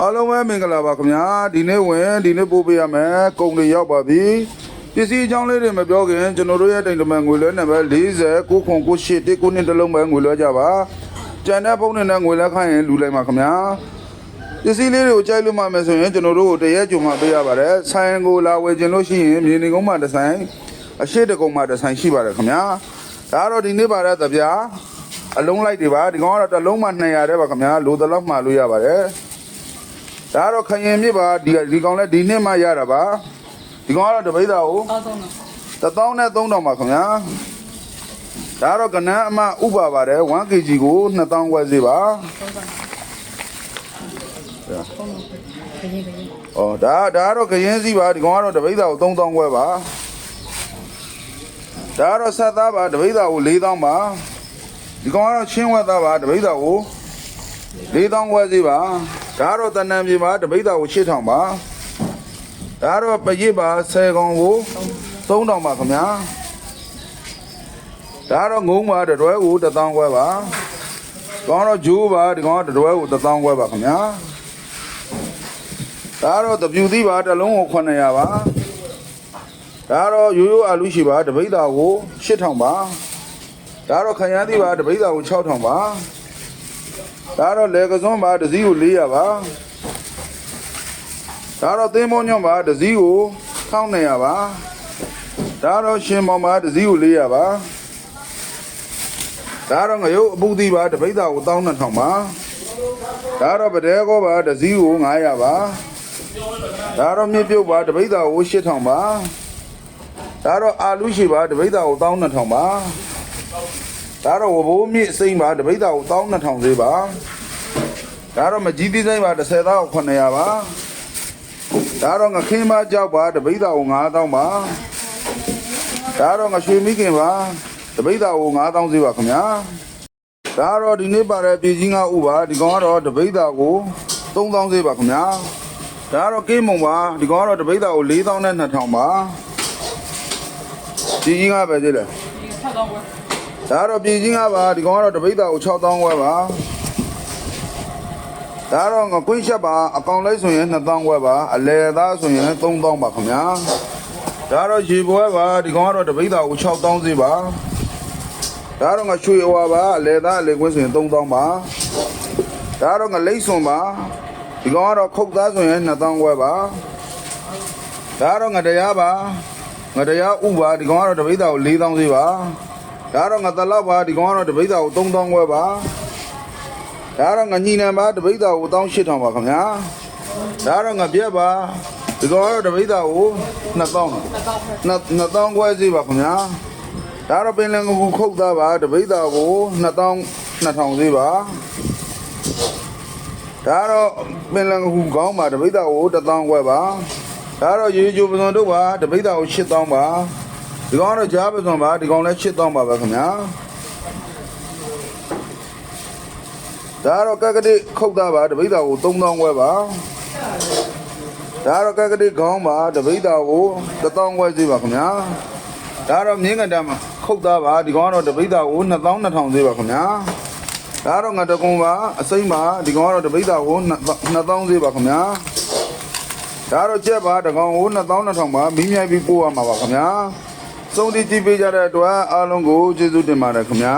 အားလုံးပဲမင်္ဂလာပါခင်ဗျာဒီနေ့ဝင်ဒီနေ့ပို့ပေးရမယ်ကုံတွေရောက်ပါပြီပစ္စည်းအကြောင်းလေးတွေမပြောခင်ကျွန်တော်တို့ရဲ့တိမ်တမန်ငွေလွှဲနံပါတ်40 998 1 9တစ်လုံးပဲငွေလွှဲကြပါကြံတဲ့ဖုန်းနဲ့ငွေလွှဲခိုင်းရင်လူလိုက်ပါခင်ဗျာပစ္စည်းလေးတွေကိုကြိုက်လို့မှမယ်ဆိုရင်ကျွန်တော်တို့ကိုတရက်ကြုံမှပေးရပါတယ်ဆိုင်ကိုလာဝယ်ခြင်းလို့ရှိရင်မြေနေကုန်းမှာတစ်ဆိုင်အရှိတကုန်းမှာတစ်ဆိုင်ရှိပါတယ်ခင်ဗျာဒါကတော့ဒီနေ့ပါတဲ့တပြားအလုံးလိုက်တွေပါဒီကောင်ကတော့တစ်လုံးမှ200တဲ့ပါခင်ဗျာလိုတလောက်မှလို့ရပါတယ် ဒါကတော့ခရင်မြစ်ပါဒီဒီကောင်လဲဒီနှစ်မှရတာပါဒီကောင်ကတော့တပိဿာကိုအောက်ဆုံးတော့1000နဲ့3000ပါခင်ဗျာဒါကတော့ကနန်းအမဥပါပါတယ် 1kg ကို2000ခွဲစေပါဆုံးတော့ခရင်ခရင်ဩဒါဒါကတော့ခရင်စီပါဒီကောင်ကတော့တပိဿာကို3000ခွဲပါဒါကတော့ဆက်သားပါတပိဿာကို4000ပါဒီကောင်ကတော့ချင်းဝက်သားပါတပိဿာကို4000ခွဲစေပါ ဒါကတော့တဏ္ဍန်ပြေပါတပိဿာကို8000ပါဒါကတော့ပရစ်ပါ10ကောင်ကို3000ပါခင်ဗျာဒါကတော့ငုံပါတတွဲကို1000ခွဲပါကောင်းတော့ဂျိုးပါဒီကောင်ကတတွဲကို1000ခွဲပါခင်ဗျာဒါကတော့တပြူသီးပါတစ်လုံးကို900ပါဒါကတော့ရိုးရိုးအာလူရှိပါတပိဿာကို8000ပါဒါကတော့ခရမ်းသီးပါတပိဿာကို6000ပါ ဒါကတော့လေကစွန်းပါတစ်စည်းကို400ပါဒါကတော့သင်းမောညွန့်ပါတစ်စည်းကို1900ပါဒါတော့ရှင်မောင်ပါတစ်စည်းကို400ပါဒါတော့ငရုတ်အပူသီးပါတပိဿာကို12000ပါဒါတော့ပဒဲကောပါတစ်စည်းကို900ပါဒါတော့မြစ်ပြုတ်ပါတပိဿာကို8000ပါဒါတော့အာလူရှိပါတပိဿာကို12000ပါ ဒါတော့ဝဘိုးမြစ်စိမ့်ပါတပိဿာကို12000သေးပါဒါတော့မကြီးသီးစိမ့်ပါ30သားကို900ပါဒါတော့ငခင်းမကြောက်ပါတပိဿာကို9000ပါဒါတော့ငါရွှေမိခင်ပါတပိဿာကို9000စီပါခင်ဗျာဒါတော့ဒီနေ့ပါတဲ့ပြည်ကြီးငါဥပါဒီကောင်ကတော့တပိဿာကို3000စီပါခင်ဗျာဒါကတော့ကိမုံပါဒီကောင်ကတော့တပိဿာကို4000နဲ့2000ပါပြည်ကြီးငါပဲကြည့်လေဒီ6တော့ဝယ် ဒါကတော့ပြည်ကြီးငါပါဒီကောင်ကတော့တပိဿာကို6000ဝဲပါဒါတော့ငါကွင်းချက်ပါအကောင်လိုက်ဆိုရင်2000ဝဲပါအလဲသားဆိုရင်3000ပါခင်ဗျာဒါတော့ရေပွဲပါဒီကောင်ကတော့တပိဿာကို6000စီပါဒါတော့ငါရွှေအဝါပါအလဲသားအလဲကွင်းဆိုရင်3000ပါဒါတော့ငါလိမ့်စွန်ပါဒီကောင်ကတော့ခုတ်သားဆိုရင်2000ခွဲပါဒါတော့ငါတရားပါငါတရားဥပါဒီကောင်ကတော့တပိဿာကို4000စီပါ ဒါတော့ငါတလောက်ပါဒီကောင်ကတော့တပိဿာကို3000ခွဲပါဒါတော့ငါညီနံပါတပိဿာကို18000ပါခင်ဗျာဒါတော့ငါပြက်ပါဒီကောင်ကတော့တပိဿာကို2000နှစ်တော့ဝယ်နှစ်2000ခွဲစီပါခင်ဗျာဒါတော့ပင်လယ်ငကူခုတ်သားပါတပိဿာကို2000 2000စီပါဒါတော့ပင်လယ်ငကူကောင်းပါတပိဿာကို1000ခွဲပါဒါတော့ရေချိုပစုံတို့ပါတပိဿာကို8000ပါ ဒီကောင်ကတော့ကြားပစုံပါဒီကောင်လည်း8000ပါပဲခင်ဗျာဒါတော့ကက်ကတိခုတ်သားပါတပိဿာကို3000ခွဲပါဒါတော့ကက်ကတိခေါင်းပါတပိဿာကို1000ခွဲစီပါခင်ဗျာဒါတော့မြင်းကတမ်းမှာခုတ်သားပါဒီကောင်ကတော့တပိဿာကို2000 2000သေးပါခင်ဗျာဒါတော့ငါတကုံပါအစိမ့်ပါဒီကောင်ကတော့တပိဿာကို2000သေးပါခင်ဗျာဒါတော့ကြက်ပါတကောင်ကို2000 2000ပါမိမြိုက်ပြီးပို့ရမှာပါခင်ဗျာ စုံတီကြည့်ပေးကြတဲ့အတွက်အားလုံးကိုကျေးဇူးတင်ပါတယ်ခင်ဗျာ